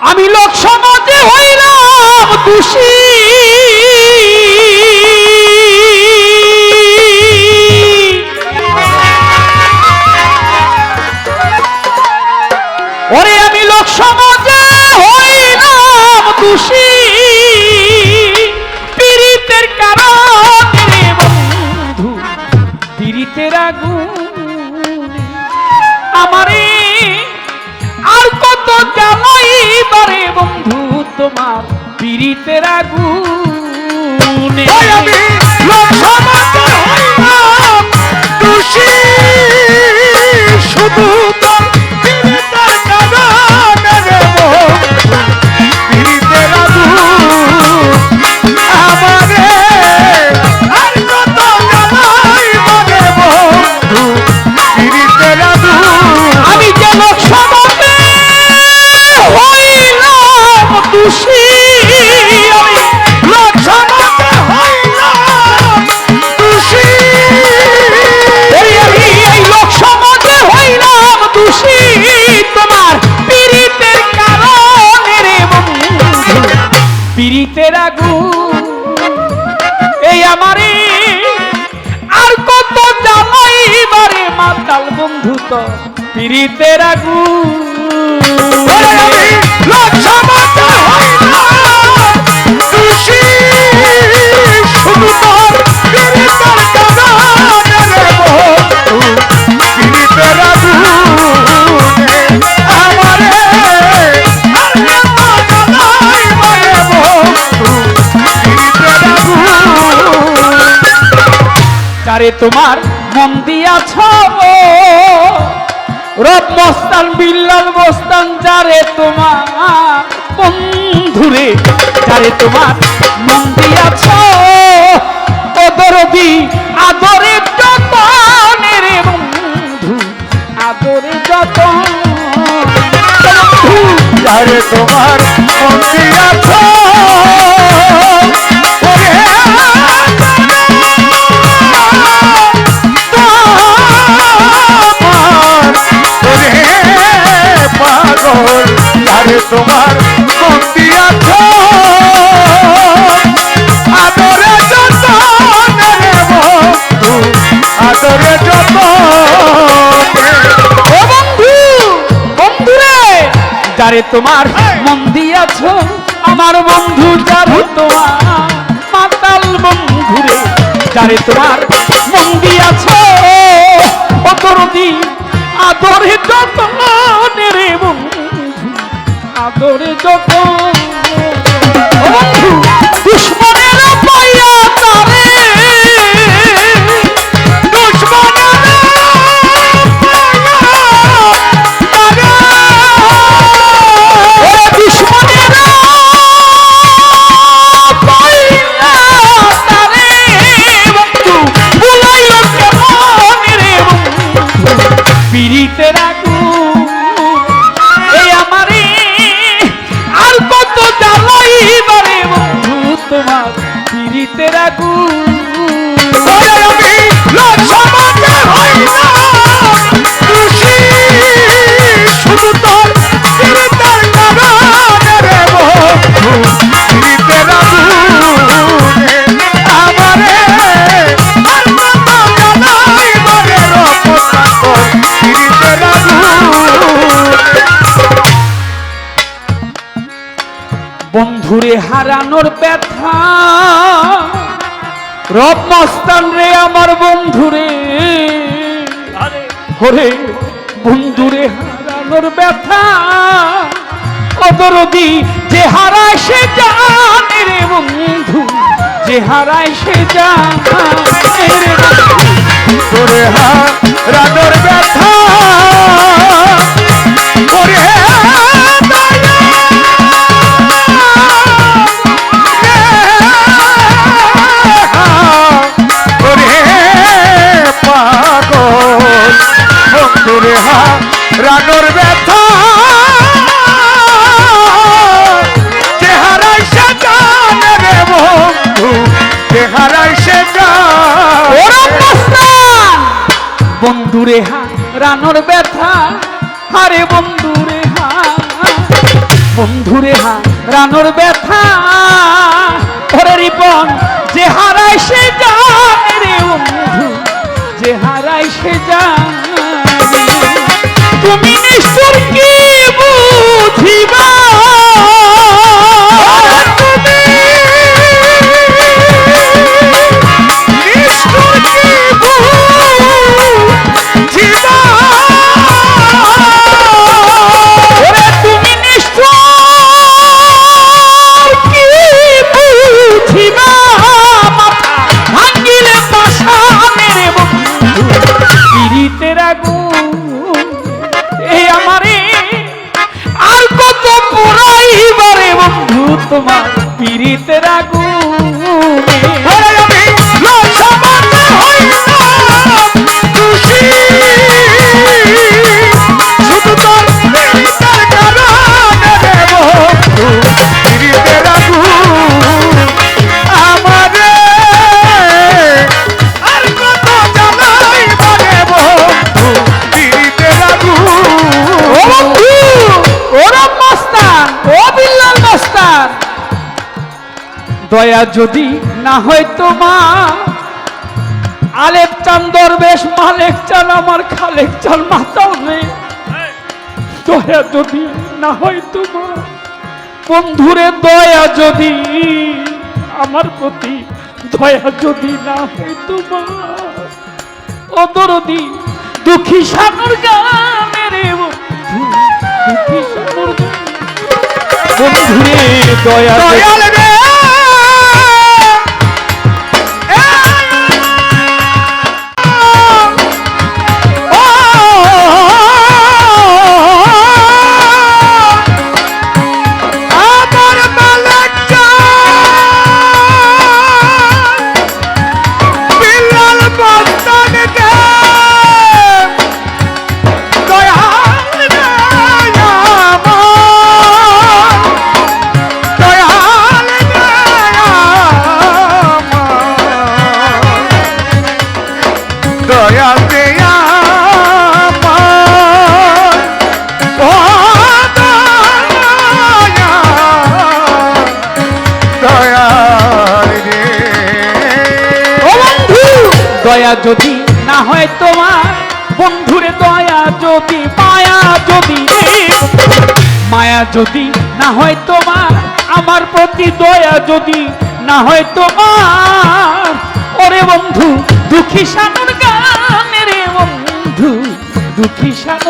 আমি লোক সমাজে হইলাম দোষী। ওরে আমি লোক সমাজে হইলাম দোষী। পীড়িতের আগুনে শুধু আগুনে আমারে আর কত জ্বালাইব রে বন্ধু, পীড়িতের আগুন যারে তোমার মন দিয়াছ রব মস্তান বিল্লাল মস্তান যারে তোমার বন্ধুরে, যারে তোমার মন দিয়াছ। ও দরদি আদরে যতনে রে বন্ধু আদরে বন্ধু, যারে তোমার মন্দি আছো আদরে যত ও বন্ধু বন্ধুরে যারে তোমার মন দিয়াছ আমার বন্ধু যারে তোমার মাতাল বন্ধুরে যারে তোমার মন দিয়াছ অতরদি আদরে যত রে বন্ধু আদরে যত জ্বালাইবারে বন্ধু তোমার পিড়িতে আগুন বন্ধুরে হারানোর ব্যথা। রব মস্তান রে আমার বন্ধুরে। হরে বন্ধুরে হারানোর ব্যথা। অদরদি যে হারায় সে জানে রে বন্ধু। যে হারায় সে জানে রে তোরে হারানোর ব্যথা। হা রানোর ব্যথা। হারে বন্ধুরে হা বন্ধুরে হা রানোর ব্যথা। ওরে রিপন যে হারাই সে যায় রে বন্ধু, যে হারাই সে যায় তুমি নিষ্ঠুর কি দয়া যদি না হয় তোমার। আলেক চান দরবেশ মালেক চান আমার খালেক চান মাতাও নেই। দয়া যদি না হয় তোমার। বন্ধুরে দয়া যদি আমার প্রতি দয়া যদি না হয় তোমার। অদরদি দুঃখী সাগর গানের বন্ধু দুঃখী সাগর গান। বন্ধুরে দয়া যদি- বিল্লাল বস্তান দয়া যদি না হয় তোমার, বন্ধুরে দয়া যদি, মায়া যদি। মায়া যদি না হয় তোমার, আমার প্রতি দয়া যদি না হয় তোমার। ওরে বন্ধু, দুঃখী সাগর গান রে বন্ধু, দুঃখী সাগর